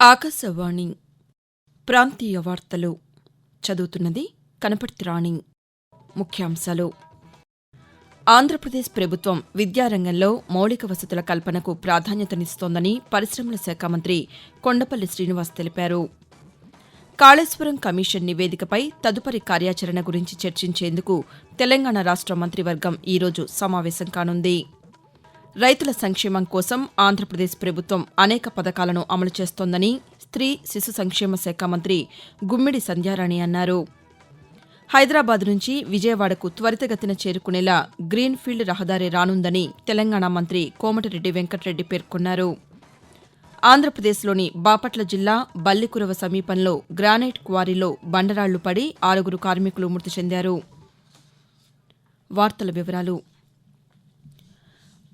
ఆకాశవాణి ప్రాంతీయ వార్తలు చదువుతున్నది కనపర్తి రాణి. ముఖ్యాంశాలు. ఆంధ్రప్రదేశ్ ప్రభుత్వం విద్యారంగంలో మౌలిక వసతుల కల్పనకు ప్రాధాన్యతనిస్తోందని పరిశ్రమల శాఖ మంత్రి కొండపల్లి శ్రీనివాస్ తెలిపారు. కాళేశ్వరం కమిషన్ నివేదికపై తదుపరి కార్యాచరణ గురించి చర్చించేందుకు తెలంగాణ రాష్ట మంత్రివర్గం ఈరోజు సమావేశం కానుంది. రైతుల సంక్షేమం కోసం ఆంధ్రప్రదేశ్ ప్రభుత్వం అనేక పథకాలను అమలు చేస్తోందని స్త్రీ శిశు సంక్షేమ శాఖ మంత్రి గుమ్మిడి సంధ్యారాణి అన్నారు. హైదరాబాద్ నుంచి విజయవాడకు త్వరితగతిన చేరుకునేలా గ్రీన్ఫీల్డ్ రహదారి రానుందని తెలంగాణ మంత్రి కోమటిరెడ్డి వెంకటరెడ్డి పేర్కొన్నారు. ఆంధ్రప్రదేశ్లోని బాపట్ల జిల్లా బల్లికురవ సమీపంలో గ్రానైట్ క్వారీలో బండరాళ్ళు పడి ఆరుగురు కార్మికులు మృతి చెందారు. వార్తల వివరాలు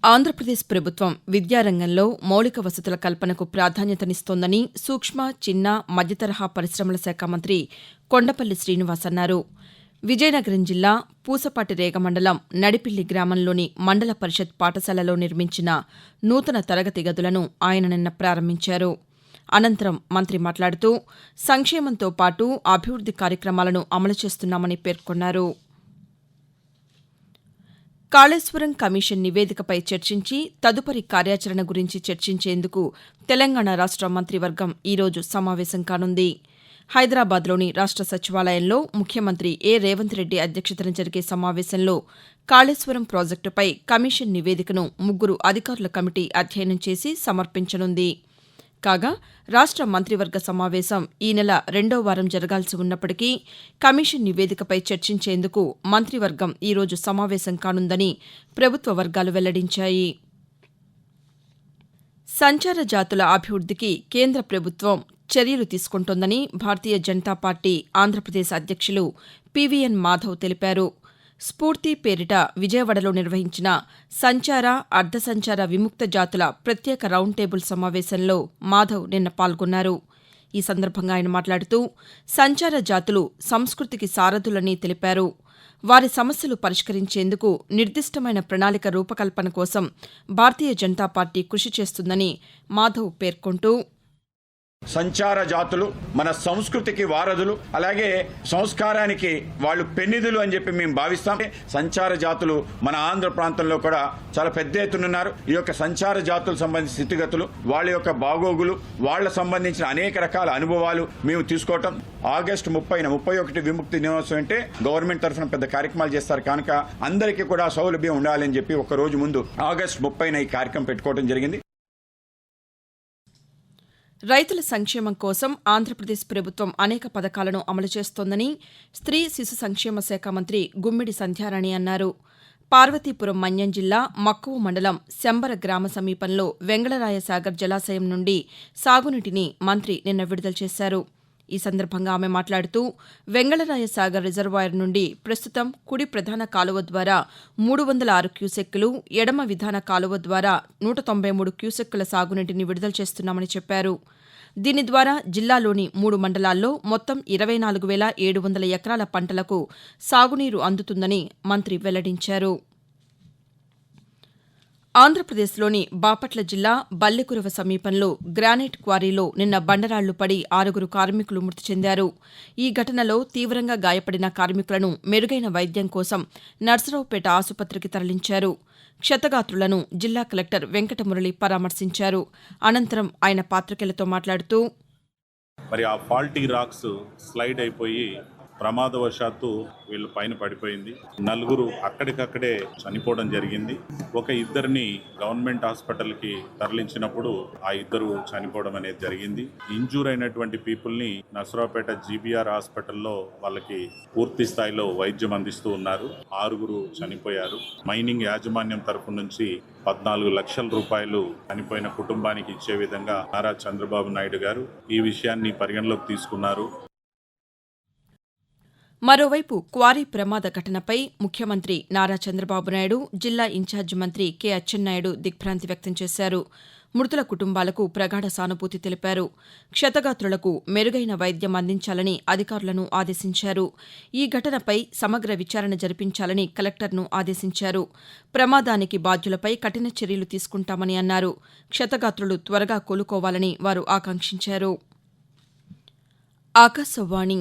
ఆంధ్రప్రదేశ్ ప్రభుత్వం విద్యారంగంలో మౌలిక వసతుల కల్పనకు ప్రాధాన్యతనిస్తోందని సూక్ష్మ చిన్న మధ్యతరహా పరిశ్రమల శాఖ మంత్రి కొండపల్లి శ్రీనివాస్ అన్నారు. విజయనగరం జిల్లా పూసపాటి రేగ మండలం నడిపిల్లి గ్రామంలోని మండల పరిషత్ పాఠశాలలో నిర్మించిన నూతన తరగతి గదులను ఆయన నిన్న ప్రారంభించారు. అనంతరం మంత్రి మాట్లాడుతూ సంక్షేమంతో పాటు అభివృద్ది కార్యక్రమాలను అమలు చేస్తున్నామని పేర్కొన్నారు. కాళేశ్వరం కమిషన్ నివేదికపై చర్చించి తదుపరి కార్యాచరణ గురించి చర్చించేందుకు తెలంగాణ రాష్ట మంత్రివర్గం ఈరోజు సమావేశం కానుంది. హైదరాబాద్లోని రాష్ట సచివాలయంలో ముఖ్యమంత్రి ఏ. రేవంత్ రెడ్డి అధ్యక్షతన జరిగే సమావేశంలో కాళేశ్వరం ప్రాజెక్టుపై కమిషన్ నివేదికను ముగ్గురు అధికారుల కమిటీ అధ్యయనం చేసి సమర్పించనుంది. కాగా రాష్ట మంత్రివర్గ సమావేశం ఈ నెల రెండో వారం జరగాల్సి ఉన్నప్పటికీ కమిషన్ నివేదికపై చర్చించేందుకు మంత్రివర్గం ఈరోజు సమావేశం కానుందని ప్రభుత్వ వర్గాలు వెల్లడించాయి. సంచార జాతుల అభివృద్దికి కేంద్ర ప్రభుత్వం చర్యలు తీసుకుంటోందని భారతీయ జనతా పార్టీ ఆంధ్రప్రదేశ్ అధ్యక్షులు పీవీఎన్ మాధవ్ తెలిపారు. స్ఫూర్తి పేరిట విజయవాడలో నిర్వహించిన సంచార అర్ధ సంచార విముక్త జాతుల ప్రత్యేక రౌండ్ టేబుల్ సమావేశంలో మాధవ్ నిన్న పాల్గొన్నారు. ఈ సందర్భంగా ఆయన మాట్లాడుతూ సంచార జాతులు సంస్కృతికి సారథులని తెలిపారు. వారి సమస్యలు పరిష్కరించేందుకు నిర్దిష్టమైన ప్రణాళిక రూపకల్పన కోసం భారతీయ జనతా పార్టీ కృషి చేస్తుందని మాధవ్ పేర్కొంటూ సంచార జాతులు మన సంస్కృతికి వారధులు అలాగే సంస్కారానికి వాళ్ళు పెన్నిధులు అని చెప్పి మేము భావిస్తాం. సంచార జాతులు మన ఆంధ్ర ప్రాంతంలో కూడా చాలా పెద్ద ఎత్తునున్నారు ఈ యొక్క సంచార జాతులకు సంబంధించిన స్థితిగతులు వాళ్ళ యొక్క బాగోగులు వాళ్ళ సంబంధించిన అనేక రకాల అనుభవాలు మేము తీసుకోవటం. ఆగస్టు ముప్పైన ముప్పై ఒకటి విముక్తి దినోత్సవం అంటే గవర్నమెంట్ తరఫున పెద్ద కార్యక్రమాలు చేస్తారు. కనుక అందరికీ కూడా సౌలభ్యం ఉండాలని చెప్పి ఒక రోజు ముందు ఆగస్టు ముప్పైన ఈ కార్యక్రమం పెట్టుకోవడం జరిగింది. రైతుల సంక్షేమం కోసం ఆంధ్రప్రదేశ్ ప్రభుత్వం అనేక పథకాలను అమలు చేస్తోందని స్త్రీ శిశు సంక్షేమ శాఖ మంత్రి గుమ్మిడి సంధ్యారాణి అన్నారు. పార్వతీపురం మన్యం జిల్లా మక్కువ మండలం శంబర గ్రామ సమీపంలో వెంగళరాయ సాగర్ జలాశయం నుండి సాగునీటిని మంత్రి నిన్న విడుదల చేశారు. ఈ సందర్భంగా ఆమె మాట్లాడుతూ వెంగళరాయ సాగర్ రిజర్వాయర్ నుండి ప్రస్తుతం కుడి ప్రధాన కాలువ ద్వారా మూడు వందల ఆరు క్యూసెక్కులు ఎడమ విధాన కాలువ ద్వారా నూట తొంభై మూడు క్యూసెక్కుల సాగునీటిని విడుదల చేస్తున్నామని చెప్పారు. దీని ద్వారా జిల్లాలోని మూడు మండలాల్లో మొత్తం ఇరవై నాలుగు వేల ఏడు వందల ఎకరాల పంటలకు సాగునీరు అందుతుందని మంత్రి వెల్లడించారు. ఆంధ్రప్రదేశ్లోని బాపట్ల జిల్లా బల్లెకురవ సమీపంలో గ్రానైట్ క్వారీలో నిన్న బండరాళ్ళు పడి ఆరుగురు కార్మికులు మృతి చెందారు. ఈ ఘటనలో తీవ్రంగా గాయపడిన కార్మికులను మెరుగైన వైద్యం కోసం నర్సరావుపేట ఆసుపత్రికి తరలించారు. క్షతగాత్రులను జిల్లా కలెక్టర్ వెంకటమురళి పరామర్శించారు. అనంతరం ఆయన పాతికేయులతో మాట్లాడుతూ మరి ఆ ఫాల్టీ రాక్స్ స్లైడ్ అయిపోయి ప్రమాదవశాత్తు వీళ్ళు పైన పడిపోయింది. నలుగురు అక్కడికక్కడే చనిపోవడం జరిగింది. ఒక ఇద్దరిని గవర్నమెంట్ హాస్పిటల్కి తరలించినప్పుడు ఆ ఇద్దరు చనిపోవడం అనేది జరిగింది. ఇంజూర్ అయినటువంటి పీపుల్ని నసరావుపేట జీబీఆర్ హాస్పిటల్లో వాళ్ళకి పూర్తి స్థాయిలో వైద్యం అందిస్తూ ఉన్నారు. ఆరుగురు చనిపోయారు. మైనింగ్ యాజమాన్యం తరపు నుంచి పద్నాలుగు లక్షల రూపాయలు చనిపోయిన కుటుంబానికి ఇచ్చే విధంగా నారా చంద్రబాబు నాయుడు గారు ఈ విషయాన్ని పరిగణలోకి తీసుకున్నారు. మరోవైపు క్వారీ ప్రమాద ఘటనపై ముఖ్యమంత్రి నారా చంద్రబాబు నాయుడు జిల్లా ఇన్ఛార్జి మంత్రి కె అచ్చెన్నాయుడు దిగ్భ్రాంతి వ్యక్తం చేశారు. మృతుల కుటుంబాలకు ప్రగాఢ సానుభూతి తెలిపారు. క్షతగాత్రులకు మెరుగైన వైద్యం అందించాలని అధికారులను ఆదేశించారు. ఈ ఘటనపై సమగ్ర విచారణ జరిపించాలని కలెక్టర్ను ఆదేశించారు. ప్రమాదానికి బాధ్యులపై కఠిన చర్యలు తీసుకుంటామని అన్నారు. క్షతగాత్రులు త్వరగా కోలుకోవాలని వారు ఆకాంక్షించారు. ఆకాశవాణి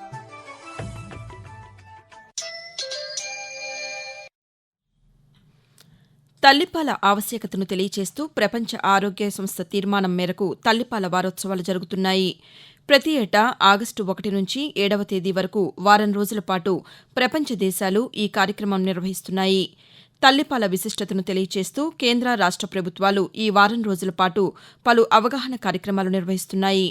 తల్లిపాల ఆవశ్యకతను తెలియచేస్తూ ప్రపంచ ఆరోగ్య సంస్థ తీర్మానం మేరకు తల్లిపాల వారోత్సవాలు జరుగుతున్నాయి. ప్రతి ఏటా ఆగస్టు ఒకటి నుంచి ఏడవ తేదీ వరకు వారం రోజుల పాటు ప్రపంచ దేశాలు ఈ కార్యక్రమం నిర్వహిస్తున్నాయి. తల్లిపాల విశిష్టతను తెలియచేస్తూ కేంద్ర రాష్ట ప్రభుత్వాలు ఈ వారం రోజుల పాటు పలు అవగాహన కార్యక్రమాలు నిర్వహిస్తున్నాయి.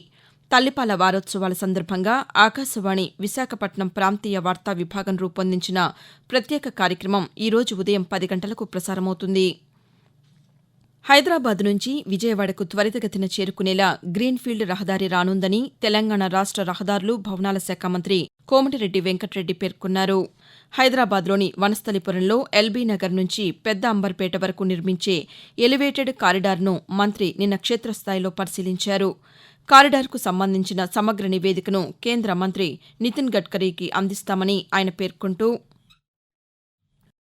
తల్లిపాల వారోత్సవాల సందర్భంగా ఆకాశవాణి విశాఖపట్నం ప్రాంతీయ వార్తా విభాగం రూపొందించిన ప్రత్యేక కార్యక్రమం ఈ రోజు ఉదయం పది గంటలకు ప్రసారమవుతుంది. హైదరాబాద్ నుంచి విజయవాడకు త్వరితగతిన చేరుకునేలా గ్రీన్ఫీల్డ్ రహదారి రానుందని తెలంగాణ రాష్ట రహదారులు భవనాల శాఖ మంత్రి కోమటిరెడ్డి వెంకటరెడ్డి పేర్కొన్నారు. హైదరాబాద్లోని వనస్థలిపురంలో ఎల్బీ నగర్ నుంచి పెద్ద అంబర్పేట వరకు నిర్మించే ఎలివేటెడ్ కారిడార్ను మంత్రి నిన్న క్షేత్రస్థాయిలో పరిశీలించారు. కారిడార్కు సంబంధించిన సమగ్ర నివేదికను కేంద్ర మంత్రి నితిన్ గడ్కరీకి అందిస్తామని ఆయన పేర్కొంటూ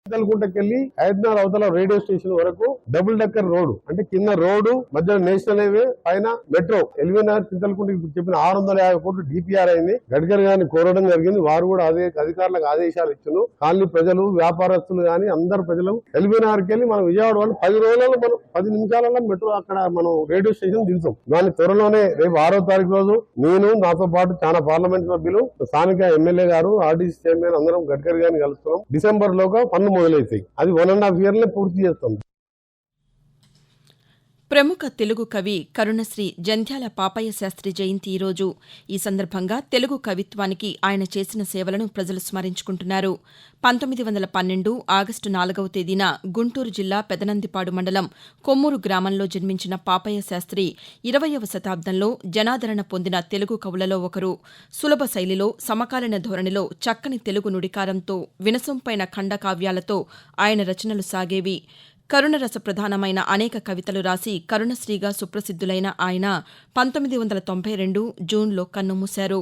చింతలకుంటకెళ్ళి హైదరాబాద్ అవతల రేడియో స్టేషన్ వరకు డబుల్ డెక్కర్ రోడ్ అంటే కింద రోడ్డు మధ్య నేషనల్ హైవే పైన మెట్రో. ఎల్వీనగర్ చింతలకుంట ఇప్పుడు చెప్పిన ఆరు వందల యాభై కోట్లు డిపిఆర్ అయింది. గడ్కరీ గారిని కోరడం జరిగింది. వారు కూడా అదే అధికారులకు ఆదేశాలు ఇచ్చారు కాలనీ ప్రజలు వ్యాపారస్తులు కానీ అందరు ప్రజలు ఎల్బీనగర్కి వెళ్ళి మనం విజయవాడ వాళ్ళు పది రోజులలో మనం పది నిమిషాలలో మెట్రో అక్కడ మనం రేడియో స్టేషన్ దిగుతాం. దాని త్వరలోనే రేపు ఆరో తారీఖు రోజు నేను నాతో పాటు చాలా పార్లమెంట్ సభ్యులు స్థానిక ఎమ్మెల్యే గారు ఆర్టీసీ చైర్మన్ అందరం గడ్కరీ గారిని కలుస్తున్నాం. డిసెంబర్ లోగా పన్ను మొదలవుతాయి అది వన్ అండ్ హాఫ్ ఇయర్లో పూర్తి చేస్తాం. ప్రముఖ తెలుగు కవి కరుణశ్రీ జంధ్యాల పాపయ్య శాస్త్రి జయంతి ఈరోజు ఈ సందర్భంగా తెలుగు కవిత్వానికి ఆయన చేసిన సేవలను ప్రజలు స్మరించుకుంటున్నారు. పంతొమ్మిది వందల పన్నెండు ఆగస్టు నాలుగవ తేదీన గుంటూరు జిల్లా పెదనందిపాడు మండలం కొమ్మూరు గ్రామంలో జన్మించిన పాపయ్య శాస్త్రి ఇరవయవ శతాబ్దంలో జనాదరణ పొందిన తెలుగు కవులలో ఒకరు. సులభ శైలిలో సమకాలీన ధోరణిలో చక్కని తెలుగు నుడికారంతో వినసొంపైన ఖండకావ్యాలతో ఆయన రచనలు సాగేవి. కరుణరస ప్రధానమైన అనేక కవితలు రాసి కరుణశ్రీగా సుప్రసిద్ధులైన ఆయన పంతొమ్మిది వందల తొంభై రెండు జూన్లో కన్నుమూశారు.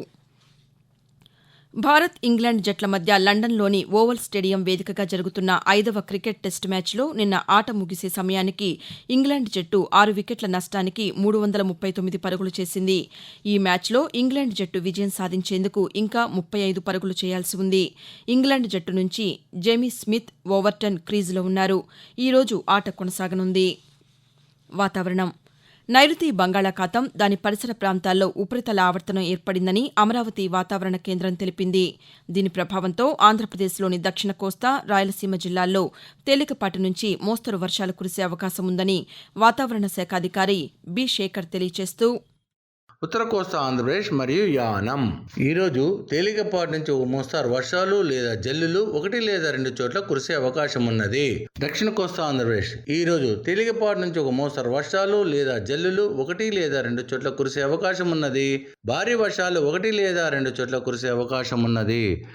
భారత్ ఇంగ్లాండ్ జట్ల మధ్య లండన్లోని ఓవల్ స్టేడియం వేదికగా జరుగుతున్న ఐదవ క్రికెట్ టెస్టు మ్యాచ్లో నిన్న ఆట ముగిసే సమయానికి ఇంగ్లాండ్ జట్టు ఆరు వికెట్ల నష్టానికి మూడు వందల ముప్పై తొమ్మిది పరుగులు చేసింది. ఈ మ్యాచ్లో ఇంగ్లాండ్ జట్టు విజయం సాధించేందుకు ఇంకా ముప్పై ఐదు పరుగులు చేయాల్సి ఉంది. ఇంగ్లాండ్ జట్టు నుంచి జేమీ స్మిత్ ఓవర్టన్ క్రీజులో ఉన్నారు. ఈ రోజు ఆట కొనసాగనుంది. వాతావరణం నైరుతి బంగాళాఖాతం దాని పరిసర ప్రాంతాల్లో ఉపరితల ఆవర్తనం ఏర్పడిందని అమరావతి వాతావరణ కేంద్రం తెలిపింది. దీని ప్రభావంతో ఆంధ్రప్రదేశ్లోని దక్షిణ కోస్తా రాయలసీమ జిల్లాల్లో తేలికపాటి నుంచి మోస్తరు వర్షాలు కురిసే అవకాశం ఉందని వాతావరణ శాఖ అధికారి బి శేఖర్ తెలియజేస్తూ ఉత్తర కోస్తా ఆంధ్రప్రదేశ్ మరియు యానం. ఈరోజు తేలికపాటి నుంచి ఒక మోస్తారు. వర్షాలు లేదా జల్లులు ఒకటి లేదా రెండు చోట్ల కురిసే అవకాశం ఉన్నది. దక్షిణ కోస్తా ఆంధ్రప్రదేశ్. ఈ రోజు తేలికపాటి నుంచి ఒక మోస్తారు. వర్షాలు లేదా జల్లులు ఒకటి లేదా రెండు చోట్ల కురిసే అవకాశం ఉన్నది. భారీ వర్షాలు ఒకటి లేదా రెండు చోట్ల కురిసే అవకాశం ఉన్నది.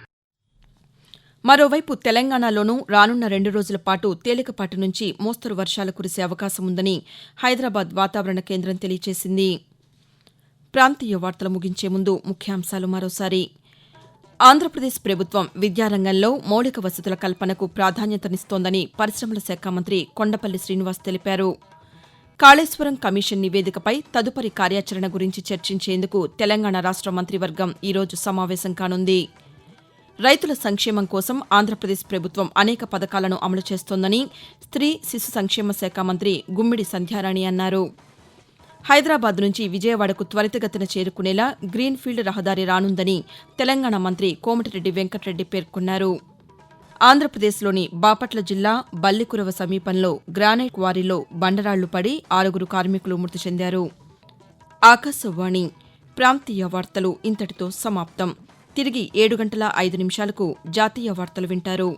మరోవైపు తెలంగాణలోనూ రానున్న రెండు రోజుల పాటు తేలికపాటి నుంచి మోస్తరు వర్షాలు కురిసే అవకాశం ఉందని హైదరాబాద్ వాతావరణ కేంద్రం తెలియజేసింది. ప్రాంతీయ వార్తలు ముగించే ముందు ముఖ్యాంశాలు మరోసారి. ఆంధ్రప్రదేశ్ ప్రభుత్వం విద్యారంగంలో మౌలిక వసతుల కల్పనకు ప్రాధాన్యతనిస్తోందని పరిశ్రమల శాఖ మంత్రి కొండపల్లి శ్రీనివాస్ తెలిపారు. కాళేశ్వరం కమిషన్ నివేదికపై తదుపరి కార్యాచరణ గురించి చర్చించేందుకు తెలంగాణ రాష్ట మంత్రివర్గం ఈరోజు సమావేశం కానుంది. రైతుల సంక్షేమం కోసం ఆంధ్రప్రదేశ్ ప్రభుత్వం అనేక పథకాలను అమలు చేస్తోందని స్త్రీ శిశు సంక్షేమ శాఖ మంత్రి గుమ్మిడి సంధ్యారాణి అన్నారు. హైదరాబాద్ నుంచి విజయవాడకు త్వరితగతిన చేరుకునేలా గ్రీన్ఫీల్డ్ రహదారి రానుందని తెలంగాణ మంత్రి కోమటిరెడ్డి వెంకటరెడ్డి పేర్కొన్నారు. ఆంధ్రప్రదేశ్లోని బాపట్ల జిల్లా బల్లికురవ సమీపంలో గ్రానైట్ క్వారీలో బండరాళ్ళు పడి ఆరుగురు కార్మికులు మృతి చెందారు. ఆకాశవాణి ప్రాంతీయ వార్తలు ఇంతటితో సమాప్తం. తిరిగి ఏడు గంటల ఐదు నిమిషాలకు జాతీయ వార్తలు వింటారు.